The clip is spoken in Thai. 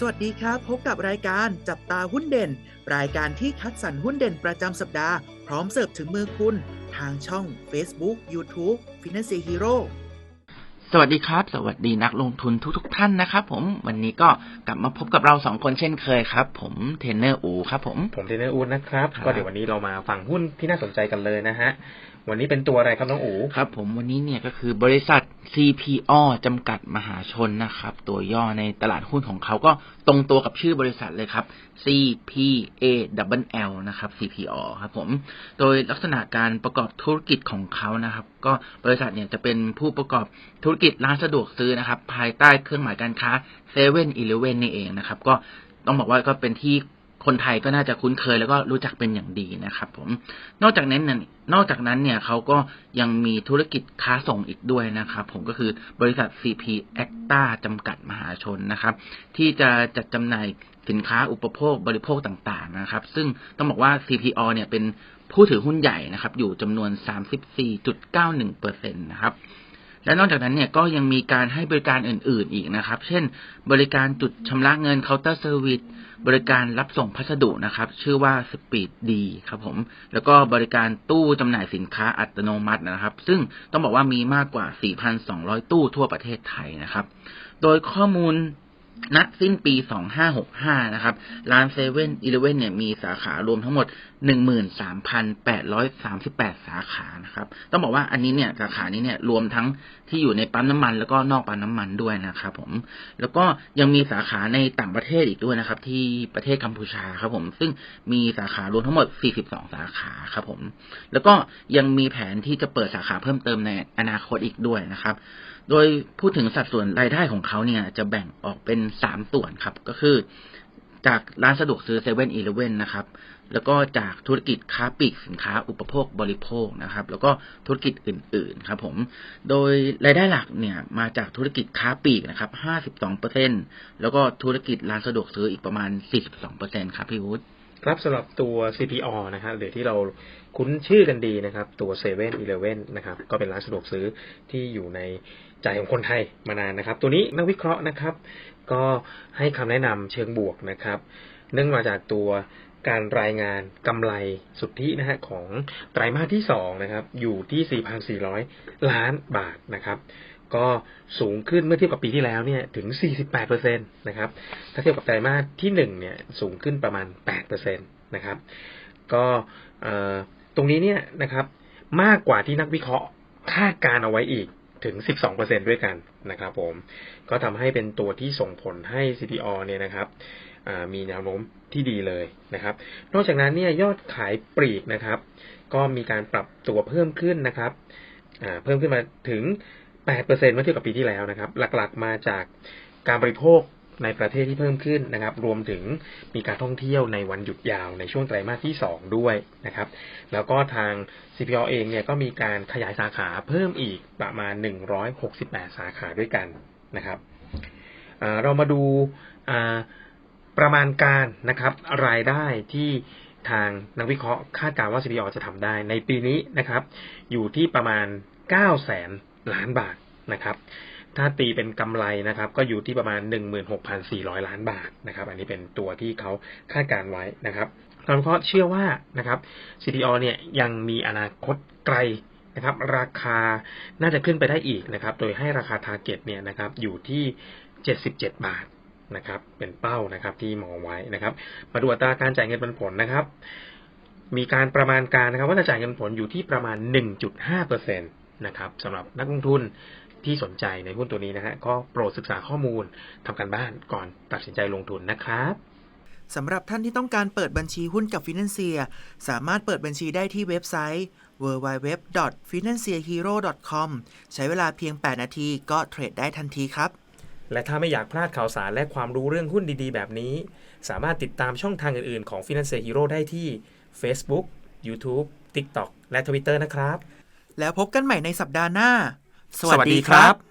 สวัสดีครับ พบกับรายการจับตาหุ้นเด่น รายการที่คัดสรรหุ้นเด่นประจำสัปดาห์ พร้อมเสิร์ฟถึงมือคุณ ทางช่อง Facebook YouTube Finance Hero สวัสดีครับ สวัสดีนักลงทุนทุกๆทท่านนะครับผมวันนี้ก็กลับมาพบกับเราสองคนเช่นเคยครับ ผมเทรนเนอร์อูครับผมผมเทรนเนอร์อูดนะครับครับก็เดี๋ยววันนี้เรามาฟังหุ้นที่น่าสนใจกันเลยนะฮะวันนี้เป็นตัวอะไรครับน้องอูครับ ผมวันนี้เนี่ยก็คือบริษัท CPO จำกัดมหาชนนะครับ ตัวย่อในตลาดหุ้นของเขาก็ตรงตัวกับชื่อบริษัทเลยครับ CPA L นะครับ CPO ครับผม โดยลักษณะการประกอบธุรกิจของเขานะครับ ก็บริษัทเนี่ยจะเป็นผู้ประกอบธุรกิจร้านสะดวกซื้อนะครับ ภายใต้เครื่องหมายการค้า7 e เ e ่ e อนี่เองนะครับ ก็ต้องบอกว่าก็เป็นที่คนไทยก็น่าจะคุ้นเคยแล้วก็รู้จักเป็นอย่างดีนะครับผม นอกจากนั้นนนอกจากนั้นเนี่ยเขาก็ยังมีธุรกิจค้าส่งอีกด้วยนะครับ ผมก็คือบริษัท CP Acta จำกัดมหาชนนะครับ ที่จะจัดจำหน่ายสินค้าอุปโภคบริโภคต่างๆนะครับ ซึ่งต้องบอกว่า CPO เนี่ยเป็นผู้ถือหุ้นใหญ่นะครับ อยู่จำนวน 34.91%นะครับ และนอกจากนั้นเนี่ยก็ยังมีการให้บริการอื่น ๆอีกนะครับ เช่น บริการจุดชำระเงินเคาน์เตอร์เซอร์วิสบริการรับส่งพัสดุนะครับ ชื่อว่า Speed D ครับผม แล้วก็บริการตู้จำหน่ายสินค้าอัตโนมัตินะครับ ซึ่งต้องบอกว่ามีมากกว่า 4,200 ตู้ทั่วประเทศไทยนะครับ โดยข้อมูล ณสิ้นปี 2565 นะครับ ร้านเซเว่นอีเลเว่นเนี่ยมีสาขารวมทั้งหมด 13,838 สาขานะครับ ต้องบอกว่าอันนี้เนี่ยสาขานี้เนี่ยรวมทั้งที่อยู่ในปั๊มน้ำมัน แล้วก็นอกปั๊มน้ำมันด้วยนะครับผม แล้วก็ยังมีสาขาในต่างประเทศอีกด้วยนะครับ ที่ประเทศกัมพูชาครับผม ซึ่งมีสาขารวมทั้งหมด 42 สาขาครับผม แล้วก็ยังมีแผนที่จะเปิดสาขาเพิ่มเติมในอนาคตอีกด้วยนะครับ โดยพูดถึงสัดส่วนรายได้ของเขาเนี่ยจะแบ่งออกเป็นสามส่วนครับ ก็คือ จากร้านสะดวกซื้อเซเว่นอีเลเว่นนะครับ แล้วก็จากธุรกิจค้าปลีกสินค้าอุปโภคบริโภคนะครับ แล้วก็ธุรกิจอื่น ๆ ครับ ผม โดยรายได้หลักเนี่ยมาจากธุรกิจค้าปลีกนะครับ52เปอร์เซ็นแล้วก็ธุรกิจร้านสะดวกซื้ออีกประมาณ42เปอร์เซ็นครับพี่วุฒิ ครับสำหรับตัว CPO นะฮะหรือที่เราคุ้นชื่อกันดีนะครับ ตัว7 e เ e ่ e อนะครับ ก็เป็นร้านสะดวกซื้อที่อยู่ในใจของคนไทยมานานนะครับ ตัวนี้นักวิเคราะห์นะครับ ก็ให้คำแนะนำเชิงบวกนะครับ เนื่องมาจากตัวการรายงานกำไรสุทธินะฮะของไตรมาสที่2นะครับ อยู่ที่ 4,400 ล้านบาทนะครับก็สูงขึ้นเมื่อเทียบกับปีที่แล้วเนี่ยถึง 48%นะครับ ถ้าเทียบกับไตรมาสที่1เนี่ยสูงขึ้นประมาณ 8%นะครับ ก็ตรงนี้เนี่ยนะครับ มากกว่าที่นักวิเคราะห์คาดการเอาไว้อีกถึง 12%ด้วยกันนะครับผม ก็ทำให้เป็นตัวที่ส่งผลให้ CPO เนี่ยนะครับมีแนวโน้มที่ดีเลยนะครับ นอกจากนั้นเนี่ยยอดขายปลีกนะครับ ก็มีการปรับตัวเพิ่มขึ้นนะครับเพิ่มขึ้นมาถึง8%เมื่อเทียบกับปีที่แล้วนะครับ หลักๆมาจากการบริโภค ในประเทศที่เพิ่มขึ้นนะครับ รวมถึงมีการท่องเที่ยวในวันหยุดยาวในช่วงไตรมาสที่ 2 ด้วยนะครับ แล้วก็ทาง CPO เองเนี่ยก็มีการขยายสาขาเพิ่มอีกประมาณ 168 สาขาด้วยกันนะครับเรามาดูประมาณการนะครับ รายได้ที่ทางนักวิเคราะห์คาดการณ์ว่า CPO จะทำได้ในปีนี้นะครับ อยู่ที่ประมาณ9แสนล้านบาทนะครับ ถ้าตีเป็นกำไรนะครับ ก็อยู่ที่ประมาณ 16,400 ล้านบาทนะครับ อันนี้เป็นตัวที่เขาคาดการณ์ไว้นะครับนักวิเคราะห์เชื่อว่านะครับ CPO เนี่ยยังมีอนาคตไกลนะครับ ราคาน่าจะขึ้นไปได้อีกนะครับ โดยให้ราคาทาร์เก็ตเนี่ยนะครับ อยู่ที่ 77 บาทนะครับ เป็นเป้านะครับที่มองไว้นะครับ มาดูอัตราการจ่ายเงินปันผลนะครับ มีการประมาณการนะครับ ว่าจะจ่ายเงินผลอยู่ที่ประมาณ 1.5%นะครับสำหรับนักลงทุนที่สนใจในหุ้นตัวนี้นะฮะก็โปรดศึกษาข้อมูลทำการบ้านก่อนตัดสินใจลงทุนนะครับสำหรับท่านที่ต้องการเปิดบัญชีหุ้นกับ Financier สามารถเปิดบัญชีได้ที่เว็บไซต์ www.financierhero.com ใช้เวลาเพียง 8 นาทีก็เทรดได้ทันทีครับ และถ้าไม่อยากพลาดข่าวสารและความรู้เรื่องหุ้นดีๆ แบบนี้ สามารถติดตามช่องทางอื่นๆ ของ Finance Hero ได้ที่ Facebook, YouTube, TikTok และ Twitter นะครับ แล้วพบกันใหม่ในสัปดาห์หน้า สวัสดีครับ